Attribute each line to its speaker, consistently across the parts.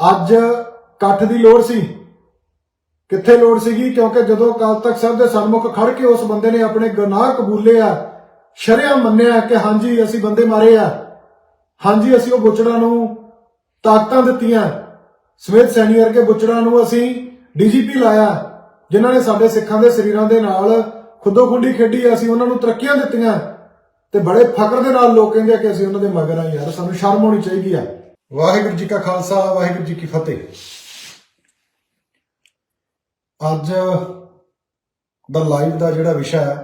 Speaker 1: ਅੱਜ ਇਕੱਠ ਦੀ ਲੋੜ ਸੀ। ਕਿੱਥੇ ਲੋੜ ਸੀਗੀ? ਕਿਉਂਕਿ ਜਦੋਂ ਅਕਾਲ ਤਖਤ ਸਾਹਿਬ ਦੇ ਸਨਮੁਖ ਖੜ ਕੇ ਉਸ ਬੰਦੇ ਨੇ ਆਪਣੇ ਗੁਨਾਹ ਕਬੂਲੇ ਆ, ਸ਼ਰਿਆ ਮੰਨਿਆ ਕਿ ਹਾਂਜੀ, ਅਸੀਂ ਬੰਦੇ ਮਾਰੇ ਆ। ਹਾਂਜੀ, ਅਸੀਂ ਉਹ ਬੁੱਚੜਾਂ ਨੂੰ ਤਾਕਤਾਂ ਦਿੱਤੀਆਂ। ਸਮੇਤ ਸੈਣੀ ਵਰਗੇ ਬੁੱਚੜਾਂ ਨੂੰ ਅਸੀਂ ਡੀਜੀਪੀ ਲਾਇਆ, ਜਿਨ੍ਹਾਂ ਨੇ ਸਾਡੇ ਸਿੱਖਾਂ ਦੇ ਸਰੀਰਾਂ ਦੇ ਨਾਲ ਖੁੱਦੋ ਖੁੰਡੀ ਖੇਡੀ, ਅਸੀਂ ਉਹਨਾਂ ਨੂੰ ਤਰੱਕੀਆਂ ਦਿੱਤੀਆਂ। ਤੇ ਬੜੇ ਫਖਰ ਦੇ ਨਾਲ ਲੋਕ ਕਹਿੰਦੇ ਆ ਕਿ ਅਸੀਂ ਉਹਨਾਂ ਦੇ ਮਗਰ ਆ, ਯਾਰ, ਸਾਨੂੰ ਸ਼ਰਮ ਆਉਣੀ ਚਾਹੀਦੀ ਆ। ਵਾਹਿਗੁਰੂ ਜੀ ਕਾ ਖਾਲਸਾ, ਵਾਹਿਗੁਰੂ ਜੀ ਕੀ ਫਤਿਹ। ਅੱਜ ਦਾ ਲਾਈਵ ਦਾ ਜਿਹੜਾ ਵਿਸ਼ਾ ਹੈ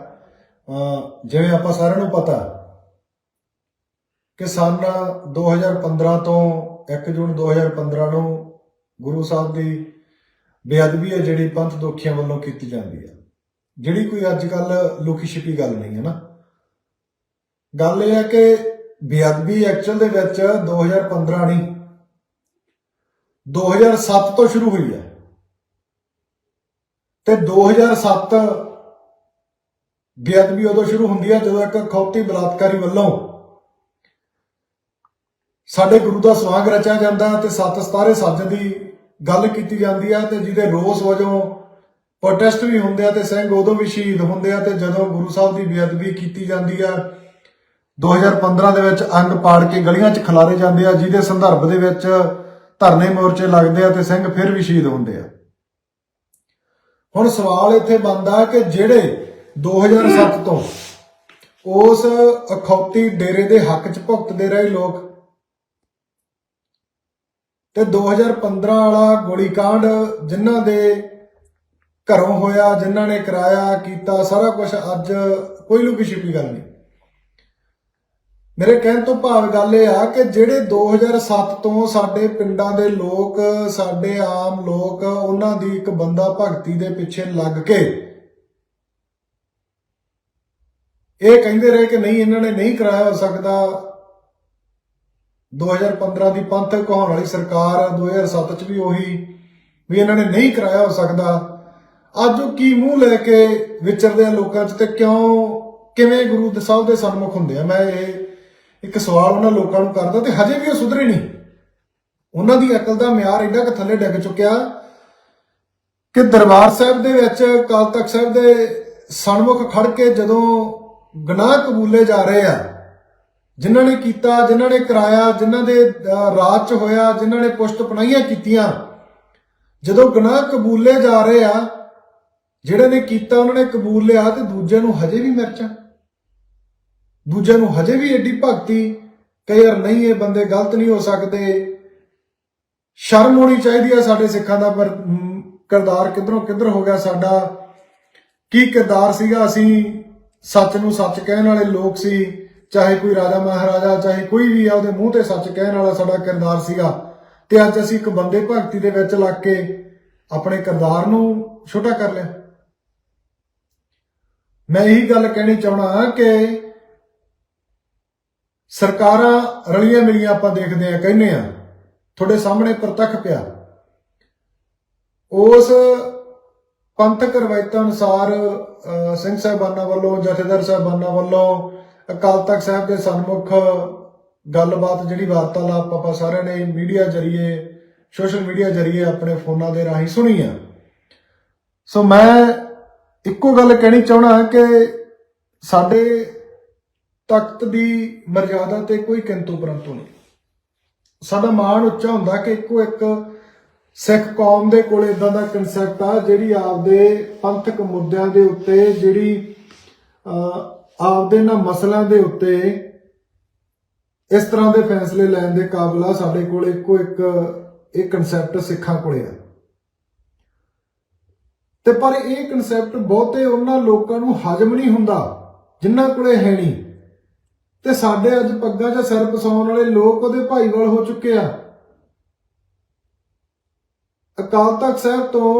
Speaker 1: ਜਿਵੇਂ ਆਪਾਂ ਸਾਰਿਆਂ ਨੂੰ ਪਤਾ ਕਿ ਸਨ 2015 ਤੋਂ 1 ਜੂਨ 2015 ਨੂੰ ਗੁਰੂ ਸਾਹਿਬ ਦੀ ਬੇਅਦਬੀ ਹੈ, ਜਿਹੜੀ ਪੰਥ ਦੋਖੀਆਂ ਵੱਲੋਂ ਕੀਤੀ ਜਾਂਦੀ ਹੈ। ਜਿਹੜੀ ਕੋਈ ਅੱਜ ਕੱਲ ਲੁਕੀ ਛਿਪੀ ਗੱਲ ਨਹੀਂ ਹੈ ਨਾ। ਗੱਲ ਇਹ ਹੈ ਕਿ ਬੇਅਦਬੀ ਐਕਚੁਅਲ ਦੇ ਵਿੱਚ 2015 ਨਹੀਂ 2007 ਤੋਂ ਸ਼ੁਰੂ ਹੋਈ ਹੈ। ਤੇ 2007 ਬੇਅਦਬੀ ਉਦੋਂ ਸ਼ੁਰੂ ਹੁੰਦੀ ਹੈ ਜਦੋਂ ਇੱਕ ਖੌਤੀ ਬਲਾਤਕਾਰੀ ਵੱਲੋਂ ਸਾਡੇ ਗੁਰੂ ਦਾ ਸਵਾਗ ਰਚਿਆ ਜਾਂਦਾ ਤੇ ਸੱਤ ਸਤਾਰੇ ਸੱਜ ਦੀ ਗੱਲ ਕੀਤੀ ਜਾਂਦੀ ਹੈ ਤੇ ਜਿਹਦੇ ਰੋਸ ਵਜੋਂ ਪ੍ਰੋਟੈਸਟ ਵੀ ਹੁੰਦੇ ਆ ਤੇ ਸਿੰਘ ਉਦੋਂ ਵੀ ਸ਼ਹੀਦ ਹੁੰਦੇ ਆ ਤੇ ਜਦੋਂ ਗੁਰੂ ਸਾਹਿਬ ਦੀ ਬੇਅਦਬੀ ਕੀਤੀ ਜਾਂਦੀ ਆ 2015 ਦੇ ਵਿੱਚ ਅੰਗ ਪਾੜ ਕੇ ਗਲੀਆਂ 'ਚ ਖਿਲਾਰੇ ਜਾਂਦੇ ਆ, ਜਿਹਦੇ ਸੰਦਰਭ ਦੇ ਵਿੱਚ ਧਰਨੇ ਮੋਰਚੇ ਲੱਗਦੇ ਆ ਤੇ ਸਿੰਘ ਫਿਰ ਵੀ ਸ਼ਹੀਦ ਹੁੰਦੇ ਆ। ਹੁਣ ਸਵਾਲ ਇੱਥੇ ਬਣਦਾ ਕਿ ਜਿਹੜੇ 2007 ਤੋਂ ਉਸ ਅਖੌਤੀ ਡੇਰੇ ਦੇ ਹੱਕ 'ਚ ਭੁਗਤਦੇ ਰਹੇ ਲੋਕ ਤੇ 2015 ਵਾਲਾ ਗੋਲੀकांड ਜਿਨ੍ਹਾਂ ਦੇ ਘਰੋਂ ਹੋਇਆ, ਜਿਨ੍ਹਾਂ ਨੇ ਕਰਾਇਆ ਕੀਤਾ, ਸਾਰਾ ਕੁਝ ਅੱਜ ਕੋਈ ਲੁਕੀ ਛਿਪੀ ਗੱਲ ਨਹੀਂ। ਮੇਰੇ ਕਹਿਣ ਤੋਂ ਭਾਵ ਗੱਲ ਇਹ ਆ ਕਿ ਜਿਹੜੇ 2007 ਤੋਂ ਸਾਡੇ ਪਿੰਡਾਂ ਦੇ ਲੋਕ, ਸਾਡੇ ਆਮ ਲੋਕ, ਉਹਨਾਂ ਦੀ ਇੱਕ ਬੰਦਾ ਭਗਤੀ ਦੇ ਪਿੱਛੇ ਲੱਗ ਕੇ ਇਹ ਕਹਿੰਦੇ ਰਹੇ ਕਿ ਨਹੀਂ, ਇਹਨਾਂ ਨੇ ਨਹੀਂ ਕਰਾਇਆ ਹੋ ਸਕਦਾ। 2015 ਦੀ ਪੰਥਕ ਕਹਾਉਣ ਵਾਲੀ ਸਰਕਾਰ 2007 ਚ ਵੀ ਉਹੀ ਵੀ ਇਹਨਾਂ ਨੇ ਨਹੀਂ ਕਰਾਇਆ ਹੋ ਸਕਦਾ। ਅੱਜ ਉਹ ਕੀ ਮੂੰਹ ਲੈ ਕੇ ਵਿਚਰਦੇ ਆ ਲੋਕਾਂ 'ਚ ਤੇ ਕਿਉਂ, ਕਿਵੇਂ ਗੁਰੂ ਸਾਹਿਬ ਦੇ ਸਨਮੁਖ ਹੁੰਦੇ ਆ? ਮੈਂ ਇਹ ਇੱਕ ਸਵਾਲ ਉਹਨਾਂ ਲੋਕਾਂ ਨੂੰ ਕਰਦਾ ਤੇ ਹਜੇ ਵੀ ਉਹ ਸੁਧਰੇ ਨਹੀਂ। ਉਹਨਾਂ ਦੀ ਅਕਲ ਦਾ ਮਿਆਰ ਇੰਨਾ ਕਿ ਥੱਲੇ ਡਿੱਗ ਚੁੱਕਿਆ ਕਿ ਦਰਬਾਰ ਸਾਹਿਬ ਦੇ ਵਿੱਚ ਕਾਲ ਤਖਤ ਸਾਹਿਬ ਦੇ ਸਨਮੁਖ ਖੜ ਕੇ ਜਦੋਂ ਗੁਨਾਹ ਕਬੂਲੇ ਜਾ ਰਹੇ ਆ, ਜਿਨ੍ਹਾਂ ਨੇ ਕੀਤਾ, ਜਿਨ੍ਹਾਂ ਨੇ ਕਰਾਇਆ, ਜਿਨ੍ਹਾਂ ਦੇ ਰਾਜ ਚ ਹੋਇਆ, ਜਿਨ੍ਹਾਂ ਨੇ ਪੁਸ਼ਤ ਪਨਾਈਆਂ ਕੀਤੀਆਂ, ਜਦੋਂ ਗੁਨਾਹ ਕਬੂਲੇ ਜਾ ਰਹੇ ਆ, ਜਿਹੜੇ ਨੇ ਕੀਤਾ, ਉਹਨਾਂ ਨੇ ਕਬੂਲ ਲਿਆ ਤੇ ਦੂਜੇ ਨੂੰ ਹਜੇ ਵੀ ਮਿਰਚਾਂ। ਦੂਜਿਆਂ ਨੂੰ ਹਜੇ ਵੀ ਏਡੀ ਭਗਤੀ ਕਿ ਯਾਰ ਨਹੀਂ ਇਹ ਬੰਦੇ ਗਲਤ ਨਹੀਂ ਹੋ ਸਕਦੇ। ਸ਼ਰਮ ਹੋਣੀ ਚਾਹੀਦੀ ਆ ਸਾਡੇ ਸਿੱਖਾਂ ਦਾ ਪਰ ਮ, ਕਿਰਦਾਰ ਕਿਧਰੋਂ ਕਿੱਧਰ ਹੋ ਗਿਆ ਸਾਡਾ? ਕੀ ਕਿਰਦਾਰ ਸੀਗਾ? ਅਸੀਂ ਸੱਚ ਨੂੰ ਸੱਚ ਕਹਿਣ ਵਾਲੇ ਲੋਕ ਸੀ ਚਾਹੇ ਕੋਈ ਰਾਜਾ ਮਹਾਰਾਜਾ ਚਾਹੇ ਕੋਈ ਵੀ ਆ ਉਹਦੇ ਮੂੰਹ ਤੇ ਸੱਚ ਕਹਿਣ ਵਾਲਾ ਸਾਡਾ ਕਿਰਦਾਰ ਸੀਗਾ। ਤੇ ਅੱਜ ਅਸੀਂ ਇੱਕ ਬੰਦੇ ਭਗਤੀ ਦੇ ਵਿੱਚ ਲੱਗ ਕੇ ਆਪਣੇ ਕਿਰਦਾਰ ਨੂੰ ਛੋਟਾ ਕਰ ਲਿਆ। ਮੈਂ ਇਹੀ ਗੱਲ ਕਹਿਣੀ ਚਾਹਣਾ ਕਿ ਸਰਕਾਰਾਂ ਰਲੀਆਂ ਮਿਲੀਆਂ ਆਪਾਂ ਦੇਖਦੇ ਆ ਕਹਿੰਦੇ ਆ ਤੁਹਾਡੇ ਸਾਹਮਣੇ ਪ੍ਰਤੱਖ ਪਿਆ। ਉਸ ਪੰਥਕ ਰਵਾਇਤਾਂ ਅਨੁਸਾਰ ਸਿੰਘ ਸਾਹਿਬਾਨਾਂ ਵੱਲੋਂ, ਜਥੇਦਾਰ ਸਾਹਿਬਾਨਾਂ ਵੱਲੋਂ, ਅਕਾਲ ਤਖਤ ਸਾਹਿਬ ਦੇ ਸਨਮੁਖ ਗੱਲਬਾਤ ਜਿਹੜੀ ਵਾਰਤਾਲਾਪ ਆਪਾਂ ਸਾਰਿਆਂ ਨੇ ਮੀਡੀਆ ਜਰੀਏ, ਸੋਸ਼ਲ ਮੀਡੀਆ ਜਰੀਏ ਆਪਣੇ ਫੋਨਾਂ ਦੇ ਰਾਹੀਂ ਸੁਣੀ ਆ। ਸੋ ਮੈਂ ਇੱਕੋ ਗੱਲ ਕਹਿਣੀ ਚਾਹਣਾ ਕਿ ਸਾਡੇ ਤਖਤ ਦੀ ਮਰਜ਼ਾਦਾ ਤੇ ਕੋਈ ਕਿੰਤੂ ਪਰੰਤੂ ਨਹੀਂ। ਸਾਡਾ ਮਾਣ ਉੱਚਾ ਹੁੰਦਾ ਕਿ ਇੱਕੋ ਇੱਕ ਸਿੱਖ ਕੌਮ ਦੇ ਕੋਲ ਇਦਾਂ ਦਾ ਕਨਸੈਪਟ ਆ ਜਿਹੜੀ ਆਪਦੇ ਪੰਥਕ ਮੁੱਦਿਆਂ ਦੇ ਉੱਤੇ ਜਿਹੜੀ ਅਹ, ਆਪਦੇ ਨਾ ਮਸਲਿਆਂ ਦੇ ਉੱਤੇ ਇਸ ਤਰ੍ਹਾਂ ਦੇ ਫੈਸਲੇ ਲੈਣ ਦੇ ਕਾਬਲ ਆ ਸਾਡੇ ਕੋਲ ਇੱਕੋ ਇੱਕ ਇਹ ਕਨਸੈਪਟ ਸਿੱਖਾਂ ਕੋਲੇ ਆ। ਤੇ ਪਰ ਇਹ ਕਨਸੈਪਟ ਬਹੁਤੇ ਉਹਨਾਂ ਲੋਕਾਂ ਨੂੰ ਹਜਮ ਨਹੀਂ ਹੁੰਦਾ ਜਿਨ੍ਹਾਂ ਕੋਲੇ ਹੈ ਨਹੀਂ। ਤੇ ਸਾਡੇ ਅੱਜ ਪੱਗਾਂ 'ਚ ਸਿਰ ਪਸਾਉਣ ਵਾਲੇ ਲੋਕ ਉਹਦੇ ਭਾਈਵਾਲ ਹੋ ਚੁੱਕੇ ਆ। ਅਕਾਲ ਤਖਤ ਸਾਹਿਬ ਤੋਂ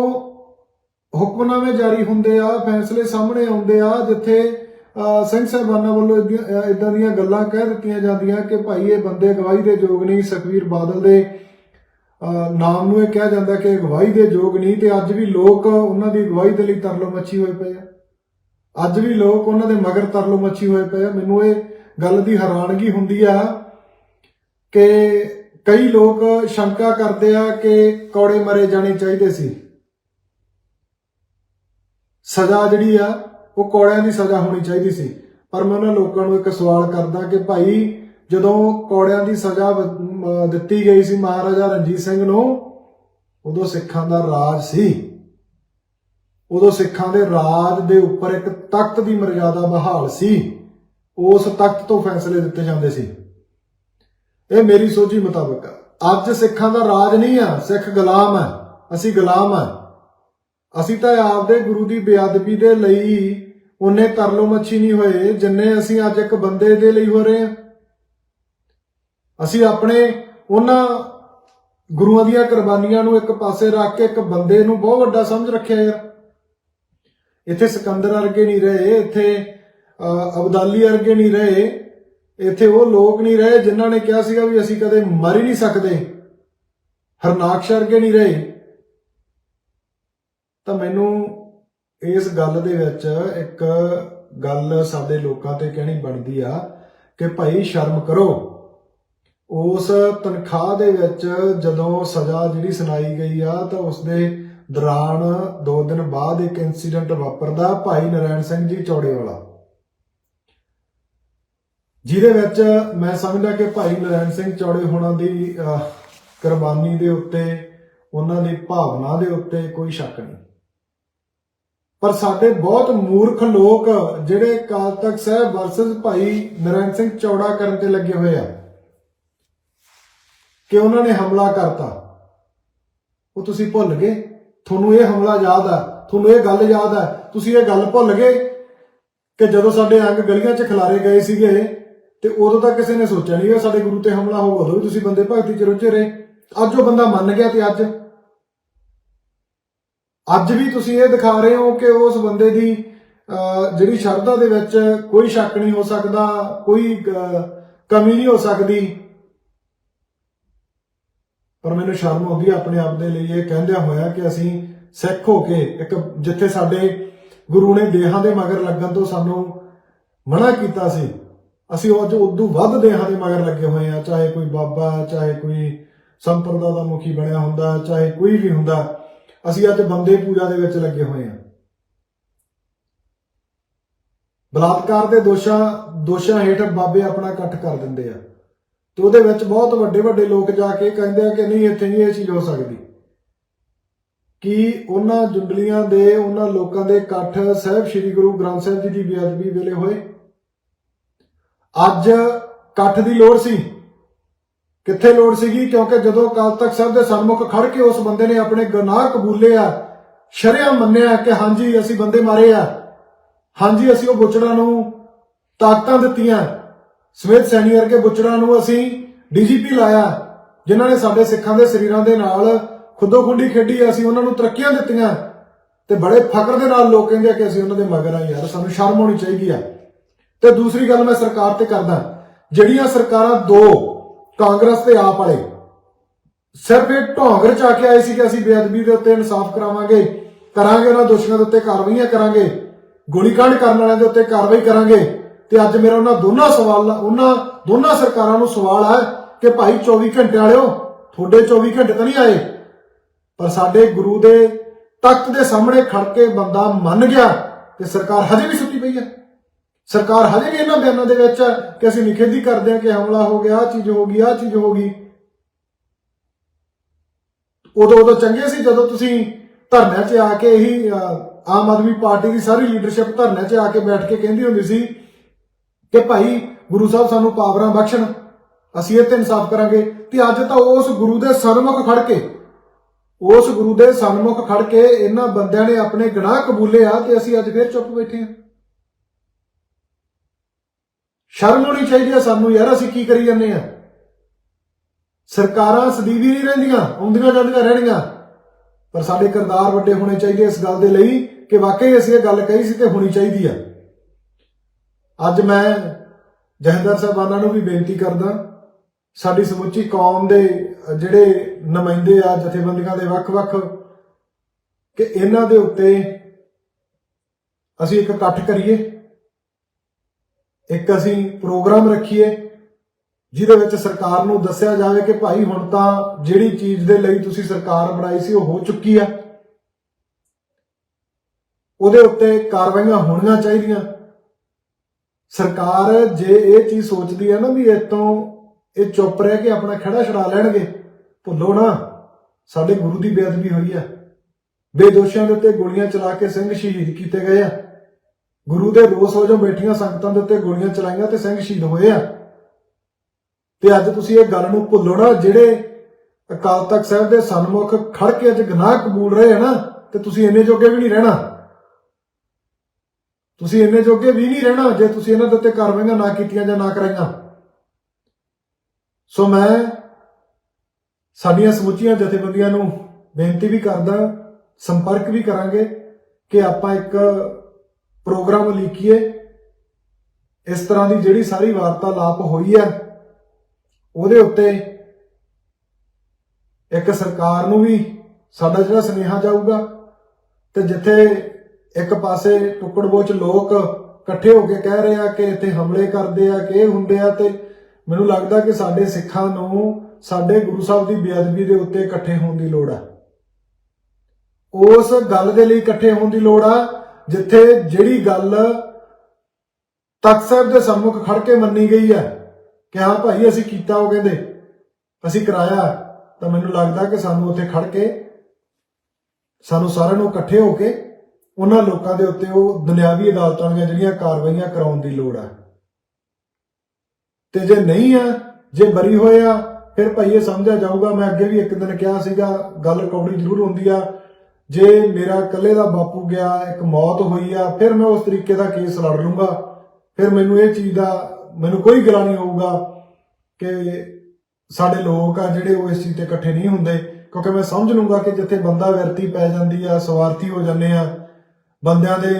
Speaker 1: ਹੁਕਮਨਾਮੇ ਜਾਰੀ ਹੁੰਦੇ ਆ ਫੈਸਲੇ ਸਾਹਮਣੇ ਆਉਂਦੇ ਆ ਜਿੱਥੇ ਅਹ, ਸਿੰਘ ਸਾਹਿਬਾਨਾਂ ਵੱਲੋਂ ਇਦਾਂ ਦੀਆਂ ਗੱਲਾਂ ਕਹਿ ਦਿੱਤੀਆਂ ਜਾਂਦੀਆਂ ਕਿ ਭਾਈ ਇਹ ਬੰਦੇ ਗਵਾਹੀ ਦੇ ਯੋਗ ਨਹੀਂ ਸੁਖਵੀਰ ਬਾਦਲ ਦੇ ਅਹ, ਨਾਮ ਨੂੰ ਇਹ ਕਿਹਾ ਜਾਂਦਾ ਕਿ ਇਹ ਗਵਾਹੀ ਦੇ ਯੋਗ ਨਹੀਂ ਤੇ ਅੱਜ ਵੀ ਲੋਕ ਉਹਨਾਂ ਦੀ ਗਵਾਹੀ ਦੇ ਲਈ ਤਰਲੋ ਮੱਛੀ ਹੋਏ ਪਏ ਆ। ਅੱਜ ਵੀ ਲੋਕ ਉਹਨਾਂ ਦੇ ਮਗਰ ਤਰਲੋ ਮੱਛੀ ਹੋਏ ਪਏ ਆ। ਮੈਨੂੰ ਇਹ ਗੱਲ ਦੀ ਹੈਰਾਨਗੀ ਹੁੰਦੀ ਆ ਕਿ ਕਈ ਲੋਕ ਸ਼ੰਕਾ ਕਰਦੇ ਆ ਕਿ ਕੌੜੇ ਮਰੇ ਜਾਣੇ ਚਾਹੀਦੇ ਸੀ। ਸਜ਼ਾ ਜਿਹੜੀ ਆ, ਉਹ ਕੌੜਿਆਂ ਦੀ ਸਜ਼ਾ ਹੋਣੀ ਚਾਹੀਦੀ ਸੀ। ਪਰ ਮੈਂ ਉਹਨਾਂ ਲੋਕਾਂ ਨੂੰ ਇੱਕ ਸਵਾਲ ਕਰਦਾ ਕਿ ਭਾਈ, ਜਦੋਂ ਕੌੜਿਆਂ ਦੀ ਸਜ਼ਾ ਦਿੱਤੀ ਗਈ ਸੀ ਮਹਾਰਾਜਾ ਰਣਜੀਤ ਸਿੰਘ ਨੂੰ, ਉਦੋਂ ਸਿੱਖਾਂ ਦਾ ਰਾਜ ਸੀ। ਉਦੋਂ ਸਿੱਖਾਂ ਦੇ ਰਾਜ ਦੇ ਉੱਪਰ ਇੱਕ ਤਖਤ ਦੀ ਮਰਜ਼ਾਦਾ ਬਹਾਲ ਸੀ। ਉਸ ਤਖਤ ਤੋਂ ਫੈਸਲੇ ਦਿੱਤੇ ਜਾਂਦੇ ਸੀ। ਇਹ ਮੇਰੀ ਸੋਝੀ ਮੁਤਾਬਕ, ਅੱਜ ਸਿੱਖਾਂ ਦਾ ਰਾਜ ਨਹੀਂ ਆ, ਸਿੱਖ ਗੁਲਾਮ ਆ, ਅਸੀਂ ਗੁਲਾਮ ਆ। ਅਸੀਂ ਤਾਂ ਆਪਦੇ ਗੁਰੂ ਦੀ ਬੇਅਦਬੀ ਦੇ ਲਈ ਉਹਨੇ ਤਰਲੋ ਮੱਛੀ ਨਹੀਂ ਹੋਏ, ਜਿੰਨੇ ਅਸੀਂ ਅੱਜ ਇੱਕ ਬੰਦੇ ਦੇ ਲਈ ਹੋ ਰਹੇ ਹਾਂ ਅਸੀਂ ਆਪਣੇ ਉਹਨਾਂ ਗੁਰੂਆਂ ਦੀਆਂ ਕੁਰਬਾਨੀਆਂ ਨੂੰ ਇੱਕ ਪਾਸੇ ਰੱਖ ਕੇ ਇੱਕ ਬੰਦੇ ਨੂੰ ਬਹੁਤ ਵੱਡਾ ਸਮਝ ਰੱਖਿਆ ਯਾਰ। ਇੱਥੇ ਸਿਕੰਦਰ ਵਰਗੇ ਨਹੀਂ ਰਹੇ, ਇੱਥੇ ਅਬਦਾਲੀ ਵਰਗੇ ਨਹੀਂ ਰਹੇ, ਇੱਥੇ ਉਹ ਲੋਕ ਨਹੀਂ ਰਹੇ ਜਿਨ੍ਹਾਂ ਨੇ ਕਿਹਾ ਸੀਗਾ ਵੀ ਅਸੀਂ ਕਦੇ ਮਰ ਹੀ ਨਹੀਂ ਸਕਦੇ। ਹਰਨਾਕਸ਼ ਵਰਗੇ ਨਹੀਂ ਰਹੇ। ਤਾਂ ਮੈਨੂੰ ਇਸ ਗੱਲ ਦੇ ਵਿੱਚ ਇੱਕ ਗੱਲ ਸਾਡੇ ਲੋਕਾਂ ਤੇ ਕਹਿਣੀ ਬਣਦੀ ਆ ਕਿ ਭਾਈ ਸ਼ਰਮ ਕਰੋ। ਉਸ ਤਨਖਾਹ ਦੇ ਵਿੱਚ ਜਦੋਂ ਸਜ਼ਾ ਜਿਹੜੀ ਸੁਣਾਈ ਗਈ ਆ, ਤਾਂ ਉਸ ਦੇ ਦੌਰਾਨ 2 ਦਿਨ ਬਾਅਦ ਇੱਕ ਇਨਸੀਡੈਂਟ ਵਾਪਰਦਾ, ਭਾਈ ਨਰਾਇਣ ਸਿੰਘ ਜੀ ਚੌੜੇ ਵਾਲਾ। ਜਿਹਦੇ ਵਿੱਚ ਮੈਂ ਸਮਝਦਾ ਕਿ ਭਾਈ ਨਰਾਇਣ ਸਿੰਘ ਚੌੜੇ ਹੋਣਾ ਦੀ ਅਹ, ਕੁਰਬਾਨੀ ਦੇ ਉੱਤੇ ਉਹਨਾਂ ਦੀ ਭਾਵਨਾ ਦੇ ਉੱਤੇ ਕੋਈ ਸ਼ੱਕ ਨਹੀਂ। ਪਰ ਸਾਡੇ ਬਹੁਤ ਮੂਰਖ ਲੋਕ ਜਿਹੜੇ ਕਾਲ ਤੱਕ ਸਾਹਿਬ ਵਰਸਸ ਭਾਈ ਨਰੈਣ ਸਿੰਘ ਚੌੜਾ ਕਰਨ ਤੇ ਲੱਗੇ ਹੋਏ ਆ ਕਿ ਉਹਨਾਂ ਨੇ ਹਮਲਾ ਕਰਤਾ। ਉਹ ਤੁਸੀਂ ਭੁੱਲ ਗਏ। ਤੁਹਾਨੂੰ ਇਹ ਹਮਲਾ ਯਾਦ ਆ। ਤੁਹਾਨੂੰ ਇਹ ਗੱਲ ਯਾਦ ਆ। ਤੁਸੀਂ ਇਹ ਗੱਲ ਭੁੱਲ ਗਏ ਕਿ ਜਦੋਂ ਸਾਡੇ ਅੰਗ ਗਲੀਆਂ 'ਚ ਖਿਲਾਰੇ ਗਏ ਸੀਗੇ ਤੇ ਉਦੋਂ ਤਾਂ ਕਿਸੇ ਨੇ ਸੋਚਿਆ ਨਹੀਂ ਕਿ ਸਾਡੇ ਗੁਰੂ ਤੇ ਹਮਲਾ ਹੋਊਗਾ ਉਦੋਂ ਵੀ ਤੁਸੀਂ ਬੰਦੇ ਭਗਤੀ 'ਚ ਰੁੱਝੇ ਰਹੇ। ਅੱਜ ਉਹ ਬੰਦਾ ਮੰਨ ਗਿਆ ਤੇ ਅੱਜ। ਅੱਜ ਵੀ ਤੁਸੀਂ ਇਹ ਦਿਖਾ ਰਹੇ ਹੋ ਕਿ ਉਸ ਬੰਦੇ ਦੀ ਅਹ, ਜਿਹੜੀ ਸ਼ਰਧਾ ਦੇ ਵਿੱਚ ਕੋਈ ਸ਼ੱਕ ਨਹੀਂ ਹੋ ਸਕਦਾ ਕੋਈ ਕਮੀ ਨਹੀਂ ਹੋ ਸਕਦੀ। ਪਰ ਮੈਨੂੰ ਸ਼ਰਮ ਆਉਂਦੀ ਹੈ ਆਪਣੇ ਆਪ ਦੇ ਲਈ ਇਹ ਕਹਿੰਦਿਆਂ ਹੋਇਆ ਕਿ ਅਸੀਂ ਸਿੱਖ ਹੋ ਕੇ ਇੱਕ ਜਿੱਥੇ ਸਾਡੇ ਗੁਰੂ ਨੇ ਦੇਹਾਂ ਦੇ ਮਗਰ ਲੱਗਣ ਤੋਂ ਸਾਨੂੰ ਮਨਾ ਕੀਤਾ ਸੀ। ਅਸੀਂ ਉਹ ਅੱਜ ਉਦੋਂ ਵੱਧ ਦੇਹਾਂ ਦੇ ਮਗਰ ਲੱਗੇ ਹੋਏ ਆ ਚਾਹੇ ਕੋਈ ਬਾਬਾ, ਚਾਹੇ ਕੋਈ ਸੰਪਰਦਾ ਦਾ ਮੁਖੀ ਬਣਿਆ ਹੁੰਦਾ, ਚਾਹੇ ਕੋਈ ਵੀ ਹੁੰਦਾ, ਅਸੀਂ ਅੱਜ ਬੰਦੇ ਪੂਜਾ ਦੇ ਵਿੱਚ ਲੱਗੇ ਹੋਏ ਆ ਬਲਾਤਕਾਰ ਦੇ ਦੋਸ਼ਾਂ ਦੋਸ਼ਾਂ ਹੇਠ ਬਾਬੇ ਆਪਣਾ ਇਕੱਠ ਕਰ ਦਿੰਦੇ ਆ। ਤੇ ਉਹਦੇ ਵਿੱਚ ਬਹੁਤ ਵੱਡੇ ਵੱਡੇ ਲੋਕ ਜਾ ਕੇ ਕਹਿੰਦੇ ਆ ਕਿ ਨਹੀਂ, ਇੱਥੇ ਨਹੀਂ ਇਹ ਚੀਜ਼ ਹੋ ਸਕਦੀ। ਕਿ ਉਹਨਾਂ ਜੁੰਡਲੀਆਂ ਦੇ, ਉਹਨਾਂ ਲੋਕਾਂ ਦੇ ਇਕੱਠ ਸਾਹਿਬ ਸ੍ਰੀ ਗੁਰੂ ਗ੍ਰੰਥ ਸਾਹਿਬ ਜੀ ਦੀ ਬੇਅਦਬੀ ਵੇਲੇ ਹੋਏ। ਅੱਜ ਇਕੱਠ ਦੀ ਲੋੜ ਸੀ। ਕਿੱਥੇ ਲੋੜ ਸੀਗੀ? ਕਿਉਂਕਿ ਜਦੋਂ ਅਕਾਲ ਤਖਤ ਸਾਹਿਬ ਦੇ ਸਨਮੁਖ ਖੜ ਕੇ ਉਸ ਬੰਦੇ ਨੇ ਆਪਣੇ ਗੁਨਾਹ ਕਬੂਲੇ ਆ, ਸ਼ਰਿਆ ਮੰਨਿਆ ਕਿ ਹਾਂਜੀ, ਅਸੀਂ ਬੰਦੇ ਮਾਰੇ ਆ। ਹਾਂਜੀ, ਅਸੀਂ ਉਹ ਬੁੱਚੜਾਂ ਨੂੰ ਤਾਕਤਾਂ ਦਿੱਤੀਆਂ। ਸਮੇਤ ਸੈਣੀ ਵਰਗੇ ਬੁੱਚੜਾਂ ਨੂੰ ਅਸੀਂ ਡੀਜੀਪੀ ਲਾਇਆ, ਜਿਨ੍ਹਾਂ ਨੇ ਸਾਡੇ ਸਿੱਖਾਂ ਦੇ ਸਰੀਰਾਂ ਦੇ ਨਾਲ ਖੁੱਦੋ ਖੁੰਡੀ ਖੇਡੀ, ਅਸੀਂ ਉਹਨਾਂ ਨੂੰ ਤਰੱਕੀਆਂ ਦਿੱਤੀਆਂ। ਤੇ ਬੜੇ ਫਖਰ ਦੇ ਨਾਲ ਲੋਕ ਕਹਿੰਦੇ ਆ ਕਿ ਅਸੀਂ ਉਹਨਾਂ ਦੇ ਮਗਰ ਆ ਯਾਰ, ਸਾਨੂੰ ਸ਼ਰਮ ਹੋਣੀ ਚਾਹੀਦੀ ਆ। ਤੇ ਦੂਸਰੀ ਗੱਲ ਮੈਂ ਸਰਕਾਰ ਤੇ ਕਰਦਾ। ਜਿਹੜੀਆਂ ਸਰਕਾਰਾਂ ਦੋ, ਕਾਂਗਰਸ ਤੇ ਆਪ ਵਾਲੇ, ਸਿਰਫ ਇਹ ਢੋਂਗ ਰਚਾ ਕੇ ਆਏ ਸੀ ਕਿ ਅਸੀਂ ਬੇਅਦਬੀ ਦੇ ਉੱਤੇ ਇਨਸਾਫ ਕਰਾਵਾਂਗੇ, ਕਰਾਂਗੇ ਉਹਨਾਂ ਦੋਸ਼ੀਆਂ ਦੇ ਉੱਤੇ ਕਾਰਵਾਈਆਂ ਕਰਾਂਗੇ ਗੋਲੀकांड ਕਰਨ ਵਾਲਿਆਂ ਦੇ ਉੱਤੇ ਕਾਰਵਾਈ ਕਰਾਂਗੇ, ਤੇ ਅੱਜ ਮੇਰਾ ਉਹਨਾਂ ਦੋਨਾਂ ਸਵਾਲ, ਉਹਨਾਂ ਦੋਨਾਂ ਸਰਕਾਰਾਂ ਨੂੰ ਸਵਾਲ ਹੈ ਕਿ ਭਾਈ 24 ਘੰਟੇ ਵਾਲਿਓ, ਤੁਹਾਡੇ 24 ਘੰਟੇ ਤਾਂ ਨਹੀਂ ਆਏ, ਪਰ ਸਾਡੇ ਗੁਰੂ ਦੇ ਤਖਤ ਦੇ ਸਾਹਮਣੇ ਖੜ ਕੇ ਬੰਦਾ ਮੰਨ ਗਿਆ ਤੇ ਸਰਕਾਰ ਹਜੇ ਵੀ ਸੁੱਤੀ ਪਈ ਹੈ। ਸਰਕਾਰ ਹਜੇ ਵੀ ਇਹਨਾਂ ਬਿਆਨਾਂ ਦੇ ਵਿੱਚ ਹੈ ਕਿ ਅਸੀਂ ਨਿਖੇਧੀ ਕਰਦੇ ਹਾਂ ਕਿ ਹਮਲਾ ਹੋ ਗਿਆ, ਆਹ ਚੀਜ਼ ਹੋ ਗਈ, ਆਹ ਚੀਜ਼ ਹੋ ਗਈ। ਉਦੋਂ ਉਦੋਂ ਚੰਗੇ ਸੀ ਜਦੋਂ ਤੁਸੀਂ ਧਰਨਿਆਂ 'ਚ ਆ ਕੇ ਇਹੀ ਆਮ ਆਦਮੀ ਪਾਰਟੀ ਦੀ ਸਾਰੀ ਲੀਡਰਸ਼ਿਪ ਧਰਨਿਆਂ 'ਚ ਆ ਕੇ ਬੈਠ ਕੇ ਕਹਿੰਦੀ ਹੁੰਦੀ ਸੀ ਕਿ ਭਾਈ ਗੁਰੂ ਸਾਹਿਬ ਸਾਨੂੰ ਪਾਵਰਾਂ ਬਖਸ਼ਣ, ਅਸੀਂ ਇਹ ਤੇ ਇਨਸਾਫ ਕਰਾਂਗੇ। ਤੇ ਅੱਜ ਤਾਂ ਉਸ ਗੁਰੂ ਦੇ ਸਨਮੁਖ ਖੜ ਕੇ, ਉਸ ਗੁਰੂ ਦੇ ਸਨਮੁਖ ਖੜ ਕੇ ਇਹਨਾਂ ਬੰਦਿਆਂ ਨੇ ਆਪਣੇ ਗੁਨਾਹ ਕਬੂਲੇ ਆ ਤੇ ਅਸੀਂ ਅੱਜ ਫੇਰ ਚੁੱਪ ਬੈਠੇ ਹਾਂ। ਸ਼ਰਮ ਹੋਣੀ ਚਾਹੀਦੀ ਆ ਸਾਨੂੰ, ਯਾਰ ਅਸੀਂ ਕੀ ਕਰੀ ਜਾਂਦੇ ਆ? ਸਰਕਾਰਾਂ ਸਦੀਵੀ ਨਹੀਂ ਰਹਿੰਦੀਆਂ, ਆਉਂਦੀਆਂ ਜਾਂਦੀਆਂ ਰਹਿਣੀਆਂ ਪਰ ਸਾਡੇ ਕਿਰਦਾਰ ਵੱਡੇ ਹੋਣੇ ਚਾਹੀਦੇ ਇਸ ਗੱਲ ਦੇ ਲਈ ਕਿ ਵਾਕਈ ਅਸੀਂ ਇਹ ਗੱਲ ਕਹੀ ਸੀ ਤੇ ਹੋਣੀ ਚਾਹੀਦੀ ਆ। ਅੱਜ ਮੈਂ ਜਹਦਰ ਸਾਹਿਬਾਨਾਂ ਨੂੰ ਵੀ ਬੇਨਤੀ ਕਰਦਾ, ਸਾਡੀ ਸਮੁੱਚੀ ਕੌਮ ਦੇ ਜਿਹੜੇ ਨੁਮਾਇੰਦੇ ਆ, ਜਥੇਬੰਦੀਆਂ ਦੇ ਵੱਖ-ਵੱਖ, ਕਿ ਇਹਨਾਂ ਦੇ ਉੱਤੇ ਅਸੀਂ ਇੱਕ ਇਕੱਠ ਕਰੀਏ। ਇੱਕ ਅਸੀਂ ਪ੍ਰੋਗਰਾਮ ਰੱਖੀਏ, ਜਿਹਦੇ ਵਿੱਚ ਸਰਕਾਰ ਨੂੰ ਦੱਸਿਆ ਜਾਵੇ ਕਿ ਭਾਈ ਹੁਣ ਤਾਂ ਜਿਹੜੀ ਚੀਜ਼ ਦੇ ਲਈ ਤੁਸੀਂ ਸਰਕਾਰ ਬਣਾਈ ਸੀ, ਉਹ ਹੋ ਚੁੱਕੀ ਆ। ਉਹਦੇ ਉੱਤੇ ਕਾਰਵਾਈਆਂ ਹੋਣੀਆਂ ਚਾਹੀਦੀਆਂ। ਸਰਕਾਰ ਜੇ ਇਹ ਚੀਜ਼ ਸੋਚਦੀ ਹੈ ਨਾ ਵੀ ਇਹ ਇਹ ਚੁੱਪ ਰਹਿ ਕੇ ਆਪਣਾ ਖੜਾ ਛਡਾ ਲੈਣਗੇ, ਭੁੱਲੋ ਨਾ, ਸਾਡੇ ਗੁਰੂ ਦੀ ਬੇਅਦਬੀ ਹੋਈ ਆ। ਬੇਦੋਸ਼ੀਆਂ ਦੇ ਉੱਤੇ ਗੋਲੀਆਂ ਚਲਾ ਕੇ ਸਿੰਘ ਸ਼ਹੀਦ ਕੀਤੇ ਗਏ ਆ। ਗੁਰੂ ਦੇ ਰੋਸ ਵਜੋਂ ਬੈਠੀਆਂ ਸੰਗਤਾਂ ਦੇ ਉੱਤੇ ਗੋਲੀਆਂ ਚਲਾਈਆਂ ਤੇ ਸਿੰਘ ਸ਼ਹੀਦ ਹੋਏ ਆ। ਤੇ ਅੱਜ ਤੁਸੀਂ ਇਹ ਗੱਲ ਨੂੰ ਭੁੱਲੋ ਨਾ, ਜਿਹੜੇ ਅਕਾਲ ਤਖਤ ਸਾਹਿਬ ਦੇ ਸਨਮੁਖ ਖੜ ਕੇ ਅੱਜ ਗੁਨਾਹ ਕਬੂਲ ਰਹੇ ਆ ਨਾ, ਤੇ ਤੁਸੀਂ ਇੰਨੇ ਜੋਗੇ ਵੀ ਨਹੀਂ ਰਹਿਣਾ। ਤੁਸੀਂ ਇੰਨੇ ਜੋਗੇ ਵੀ ਨਹੀਂ ਰਹਿਣਾ ਜੇ ਤੁਸੀਂ ਇਹਨਾਂ ਦੇ ਉੱਤੇ ਕਾਰਵਾਈਆਂ ਨਾ ਕੀਤੀਆਂ ਜਾਂ ਨਾ ਕਰਾਈਆਂ। ਸੋ ਮੈਂ ਸਾਡੀਆਂ ਸਮੁੱਚੀਆਂ ਜਥੇਬੰਦੀਆਂ ਨੂੰ ਬੇਨਤੀ ਵੀ ਕਰਦਾ, ਸੰਪਰਕ ਵੀ ਕਰਾਂਗੇ ਕਿ ਆਪਾਂ ਇੱਕ ਪ੍ਰੋਗਰਾਮ ਲਿਖੀਏ। ਇਸ ਤਰ੍ਹਾਂ ਦੀ ਜਿਹੜੀ ਸਾਰੀ ਵਾਰਤਾਲਾਪ ਹੋਈ ਹੈ, ਉਹਦੇ ਉੱਤੇ ਇੱਕ ਸਰਕਾਰ ਨੂੰ ਵੀ ਸਾਡਾ ਜਿਹੜਾ ਸੁਨੇਹਾ ਜਾਊਗਾ ਤੇ ਜਿੱਥੇ ਇੱਕ ਪਾਸੇ ਟੁਕੜਬੋਚ ਲੋਕ ਇਕੱਠੇ ਹੋ ਕੇ ਕਹਿ ਰਹੇ ਆ ਕਿ ਇੱਥੇ ਹਮਲੇ ਕਰਦੇ ਆ, ਕਿ ਇਹ ਹੁੰਦੇ ਆ ਤੇ ਮੈਨੂੰ ਲੱਗਦਾ ਕਿ ਸਾਡੇ ਸਿੱਖਾਂ ਨੂੰ ਸਾਡੇ ਗੁਰੂ ਸਾਹਿਬ ਦੀ ਬੇਅਦਬੀ ਦੇ ਉੱਤੇ ਇਕੱਠੇ ਹੋਣ ਦੀ ਲੋੜ ਆ। ਉਸ ਗੱਲ ਦੇ ਲਈ ਇਕੱਠੇ ਹੋਣ ਦੀ ਲੋੜ ਆ ਜਿੱਥੇ ਜਿਹੜੀ ਗੱਲ ਤਖਤ ਸਾਹਿਬ ਦੇ ਸਨਮੁਖ ਖੜ ਕੇ ਮੰਨੀ ਗਈ ਹੈ ਕਿ ਹਾਂ ਭਾਈ ਅਸੀਂ ਕੀਤਾ ਉਹ ਕਹਿੰਦੇ, ਅਸੀਂ ਕਰਾਇਆ, ਤਾਂ ਮੈਨੂੰ ਲੱਗਦਾ ਕਿ ਸਾਨੂੰ ਉੱਥੇ ਖੜ ਕੇ, ਸਾਨੂੰ ਸਾਰਿਆਂ ਨੂੰ ਇਕੱਠੇ ਹੋ ਕੇ ਉਹਨਾਂ ਲੋਕਾਂ ਦੇ ਉੱਤੇ ਉਹ ਦੁਨਿਆਵੀ ਅਦਾਲਤਾਂ ਦੀਆਂ ਜਿਹੜੀਆਂ ਕਾਰਵਾਈਆਂ ਕਰਾਉਣ ਦੀ ਲੋੜ ਆ ਤੇ ਜੇ ਨਹੀਂ ਆ ਜੇ ਬਰੀ ਹੋਏ ਆ, ਫਿਰ ਭਾਈ ਇਹ ਸਮਝਿਆ ਜਾਊਗਾ, ਮੈਂ ਅੱਗੇ ਵੀ ਇੱਕ ਦਿਨ ਕਿਹਾ ਸੀਗਾ, ਗੱਲ ਕੌੜੀ ਜ਼ਰੂਰ ਹੁੰਦੀ ਆ ਜੇ ਮੇਰਾ ਇਕੱਲੇ ਦਾ ਬਾਪੂ ਗਿਆ, ਇੱਕ ਮੌਤ ਹੋਈ ਆ, ਫਿਰ ਮੈਂ ਉਸ ਤਰੀਕੇ ਦਾ ਕੇਸ ਲੜ ਲੂੰਗਾ। ਫਿਰ ਮੈਨੂੰ ਇਹ ਚੀਜ਼ ਦਾ ਮੈਨੂੰ ਕੋਈ ਗਿਲਾ ਨਹੀਂ ਹੋਊਗਾ ਕਿ ਸਾਡੇ ਲੋਕ ਆ ਜਿਹੜੇ ਉਹ ਇਸ ਚੀਜ਼ ਤੇ ਇਕੱਠੇ ਨਹੀਂ ਹੁੰਦੇ, ਕਿਉਂਕਿ ਮੈਂ ਸਮਝ ਲੂੰਗਾ ਕਿ ਜਿੱਥੇ ਬੰਦਾ ਵਿਰਤੀ ਪੈ ਜਾਂਦੀ ਆ, ਸਵਾਰਥੀ ਹੋ ਜਾਂਦੇ ਆ, ਬੰਦਿਆਂ ਦੇ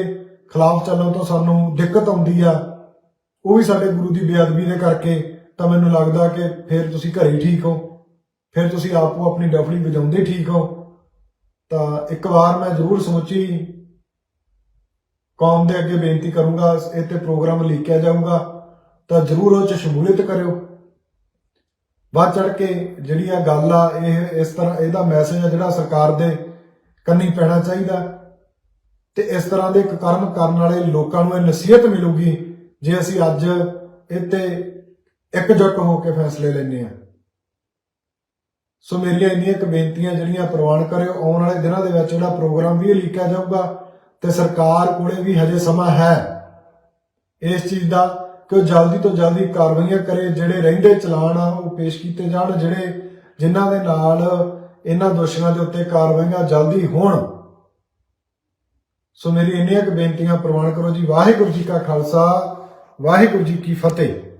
Speaker 1: ਖਿਲਾਫ ਚੱਲਣ ਤੋਂ ਸਾਨੂੰ ਦਿੱਕਤ ਆਉਂਦੀ ਆ, ਉਹ ਵੀ ਸਾਡੇ ਗੁਰੂ ਦੀ ਬੇਅਦਬੀ ਦੇ ਕਰਕੇ ਤਾਂ ਮੈਨੂੰ ਲੱਗਦਾ ਕਿ ਫਿਰ ਤੁਸੀਂ ਘਰੇ ਹੀ ਠੀਕ ਹੋ, ਫਿਰ ਤੁਸੀਂ ਆਪੋ ਆਪਣੀ ਡਫਲੀ ਵਜਾਉਂਦੇ ਠੀਕ ਹੋ। ਤਾਂ ਇੱਕ ਵਾਰ ਮੈਂ ਜ਼ਰੂਰ ਸਮੁੱਚੀ ਕੌਮ ਦੇ ਅੱਗੇ ਬੇਨਤੀ ਕਰੂੰਗਾ, ਇਹ ਤੇ ਪ੍ਰੋਗਰਾਮ ਲਿਖਿਆ ਜਾਊਗਾ, ਤਾਂ ਜ਼ਰੂਰ ਉਹ ਚ ਸ਼ਮੂਲੀਅਤ ਕਰਿਓ। ਵੱਧ ਚੜ ਕੇ ਜਿਹੜੀ ਆ ਗੱਲ ਆ, ਇਹ ਇਸ ਤਰ੍ਹਾਂ ਇਹਦਾ ਮੈਸੇਜ ਆ ਜਿਹੜਾ ਸਰਕਾਰ ਦੇ ਕੰਨੀ ਪੈਣਾ ਚਾਹੀਦਾ। ਤੇ ਇਸ ਤਰ੍ਹਾਂ ਦੇ ਕਰਮ ਕਰਨ ਵਾਲੇ ਲੋਕਾਂ ਨੂੰ ਇਹ ਨਸੀਹਤ ਮਿਲੂਗੀ, ਜੇ ਅਸੀਂ ਅੱਜ ਇੱਥੇ ਇਕਜੁੱਟ ਹੋ ਕੇ ਫੈਸਲੇ ਲੈਂਦੇ ਆ ਸੋ ਮੇਰੀਆਂ ਇੰਨੀਆਂ ਕੁ ਬੇਨਤੀਆਂ ਜਿਹੜੀਆਂ ਪ੍ਰਵਾਨ ਕਰਿਓ, ਆਉਣ ਵਾਲੇ ਦਿਨਾਂ ਦੇ ਵਿੱਚ ਜਿਹੜਾ ਪ੍ਰੋਗਰਾਮ ਵੀ ਲਿਖਿਆ ਜਾਊਗਾ ਤੇ ਸਰਕਾਰ ਕੋਲੇ ਵੀ ਹਜੇ ਸਮਾਂ ਹੈ। ਇਸ ਚੀਜ਼ ਦਾ ਕਿ ਉਹ ਜਲਦੀ ਤੋਂ ਜਲਦੀ ਕਾਰਵਾਈਆਂ ਕਰੇ, ਜਿਹੜੇ ਰਹਿੰਦੇ ਚਲਾਨ ਆ, ਉਹ ਪੇਸ਼ ਕੀਤੇ ਜਾਣ, ਜਿਹੜੇ ਜਿਨ੍ਹਾਂ ਦੇ ਨਾਲ ਇਹਨਾਂ ਦੋਸ਼ੀਆਂ ਦੇ ਉੱਤੇ ਕਾਰਵਾਈਆਂ ਜਲਦੀ ਹੋਣ। ਸੋ ਮੇਰੀ ਇੰਨੀਆਂ ਕੁ ਬੇਨਤੀਆਂ ਪ੍ਰਵਾਨ ਕਰੋ ਜੀ। ਵਾਹਿਗੁਰੂ ਜੀ ਕਾ ਖਾਲਸਾ, ਵਾਹਿਗੁਰੂ ਜੀ ਕੀ ਫਤਿਹ।